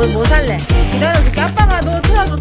뭐, 뭐 살래? 기다려줄게. 아빠가 너 틀어줘.